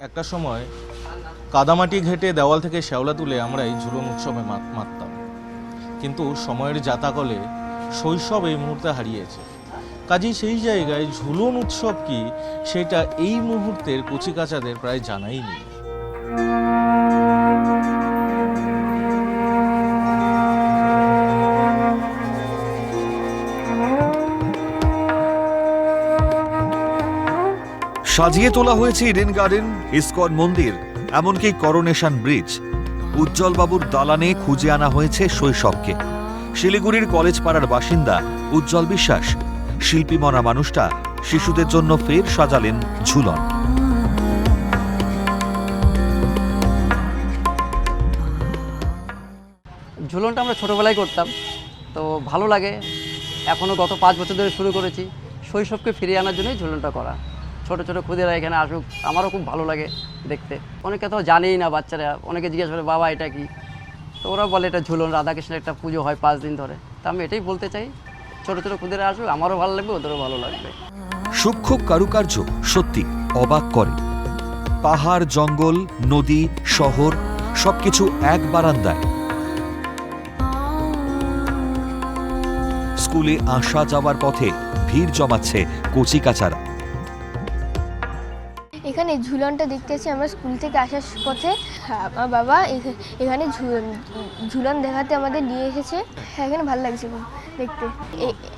একটা সময় কাদামাটি ঘেটে দেওয়াল থেকে শ্যাওলা তুলে আমরা এই ঝুলন উৎসবে মারতাম কিন্তু সময়ের জাতাকলে শৈশব এই মুহূর্তে হারিয়েছে। কাজেই সেই জায়গায় ঝুলন উৎসব কি, সেটা এই মুহূর্তের কচিকাচাদের প্রায় জানাই নেই। সাজিয়ে তোলা হয়েছে ইডেন গার্ডেন, ইসকন মন্দির, এমনকি করোনেশন ব্রিজ। উজ্জ্বলবাবুর দালানে খুঁজে আনা হয়েছে শৈশবকে। শিলিগুড়ির কলেজ পাড়ার বাসিন্দা উজ্জ্বল বিশ্বাস। শিল্পী মনা মানুষটা শিশুদের জন্য ফের সাজালেন ঝুলন। ঝুলনটা আমরা ছোটোবেলায় করতাম, তো ভালো লাগে। এখনও গত পাঁচ বছর ধরে শুরু করেছি। শৈশবকে ফিরিয়ে আনার জন্যই ঝুলনটা করা। ছোটো ছোটো খুদেরা এখানে আসুক, আমারও খুব ভালো লাগে দেখতে। অনেকে তো জানেই না বাচ্চারা, অনেকে জিজ্ঞেস করে, বাবা, এটা কি? তো ওরা বলে, এটা ঝুলন, রাধাকৃষ্ণের একটা পুজো হয় পাঁচ দিন ধরে। তা আমি এটাই বলতে চাই, ছোটো ছোটো খুদেরা আসুক, আমারও ভালো লাগবে, ওদেরও ভালো লাগবে। সূক্ষ্ম কারুকার্য সত্যি অবাক করে। পাহাড়, জঙ্গল, নদী, শহর, সবকিছু এক বারান্দায়। স্কুলে আসা যাওয়ার পথে ভিড় জমাচ্ছে কচিকাচারা এখানে ঝুলনটা দেখতে এসেছি আমরা স্কুল থেকে আসার পথে হ্যাঁ, আমার বাবা এখা- এখানে ঝুলন দেখাতে আমাদের নিয়ে এসেছে। হ্যাঁ এখানে ভালো লাগছে দেখতে।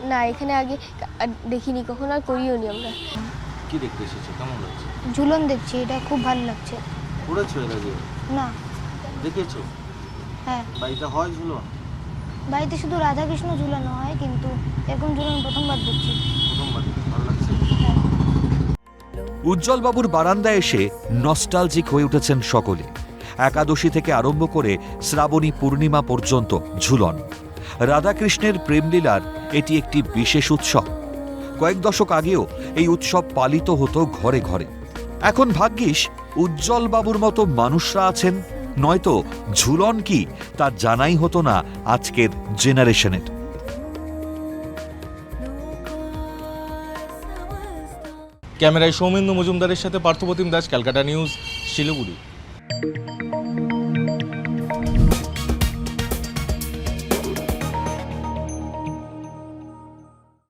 না এখানে আগে দেখিনি কখনো আর করিও নি আমরা। কি দেখতে এসেছ? কেমন লাগছে? ঝুলন দেখছি এটা খুব ভালো লাগছে। করেছ এর আগে? না। দেখেছ? হ্যাঁ। বাড়িতে হয় ঝুলন? বাড়িতে শুধু রাধাকৃষ্ণ ঝুলানো হয় কিন্তু এরকম ঝুলন প্রথমবার দেখছি। উজ্জ্বলবাবুর বারান্দায় এসে নস্টালজিক হয়ে উঠেছেন সকলে। একাদশী থেকে আরম্ভ করে শ্রাবণী পূর্ণিমা পর্যন্ত ঝুলন। রাধাকৃষ্ণের প্রেমলীলার এটি একটি বিশেষ উৎসব। কয়েক দশক আগেও এই উৎসব পালিত হতো ঘরে ঘরে। এখন ভাগ্যিস উজ্জ্বলবাবুর মতো মানুষরা আছেন, নয়তো ঝুলন কি তা জানাই হতো না আজকের জেনারেশনের ক্যামেরায় সৌমেন্দু মজুমদারের সাথে পার্থপ্রতিম দাস ক্যালকাটা নিউজ শিলিগুড়ি।